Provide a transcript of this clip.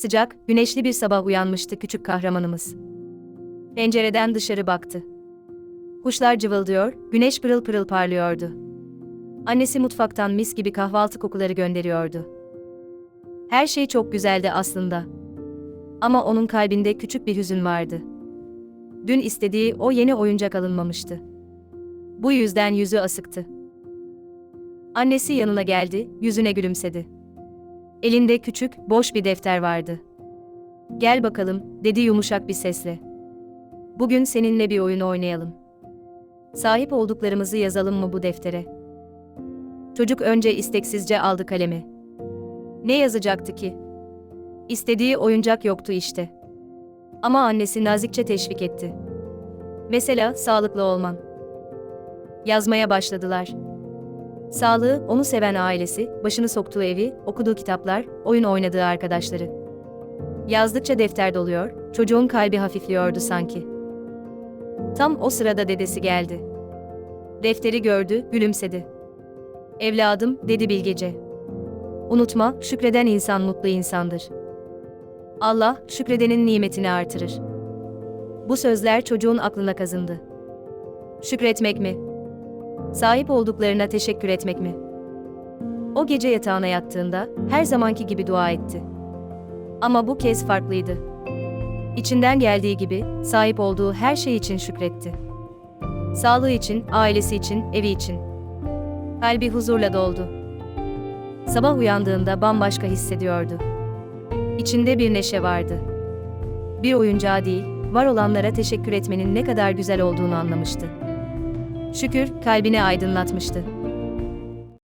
Sıcak, güneşli bir sabah uyanmıştı küçük kahramanımız. Pencereden dışarı baktı. Kuşlar cıvıldıyor, güneş pırıl pırıl parlıyordu. Annesi mutfaktan mis gibi kahvaltı kokuları gönderiyordu. Her şey çok güzeldi aslında. Ama onun kalbinde küçük bir hüzün vardı. Dün istediği o yeni oyuncak alınmamıştı. Bu yüzden yüzü asıktı. Annesi yanına geldi, yüzüne gülümsedi. Elinde küçük, boş bir defter vardı. Gel bakalım, dedi yumuşak bir sesle. Bugün seninle bir oyun oynayalım. Sahip olduklarımızı yazalım mı bu deftere? Çocuk önce isteksizce aldı kalemi. Ne yazacaktı ki? İstediği oyuncak yoktu işte. Ama annesi nazikçe teşvik etti. Mesela sağlıklı olman. Yazmaya başladılar. Sağlığı, onu seven ailesi, başını soktuğu evi, okuduğu kitaplar, oyun oynadığı arkadaşları. Yazdıkça defter doluyor, çocuğun kalbi hafifliyordu sanki. Tam o sırada dedesi geldi. Defteri gördü, gülümsedi. Evladım, dedi bilgece. Unutma, şükreden insan mutlu insandır. Allah, şükredenin nimetini artırır. Bu sözler çocuğun aklına kazındı. Şükretmek mi? Sahip olduklarına teşekkür etmek mi? O gece yatağına yattığında her zamanki gibi dua etti. Ama bu kez farklıydı. İçinden geldiği gibi sahip olduğu her şey için şükretti. Sağlığı için, ailesi için, evi için. Kalbi huzurla doldu. Sabah uyandığında bambaşka hissediyordu. İçinde bir neşe vardı. Bir oyuncağı değil, var olanlara teşekkür etmenin ne kadar güzel olduğunu anlamıştı. Şükür kalbini aydınlatmıştı.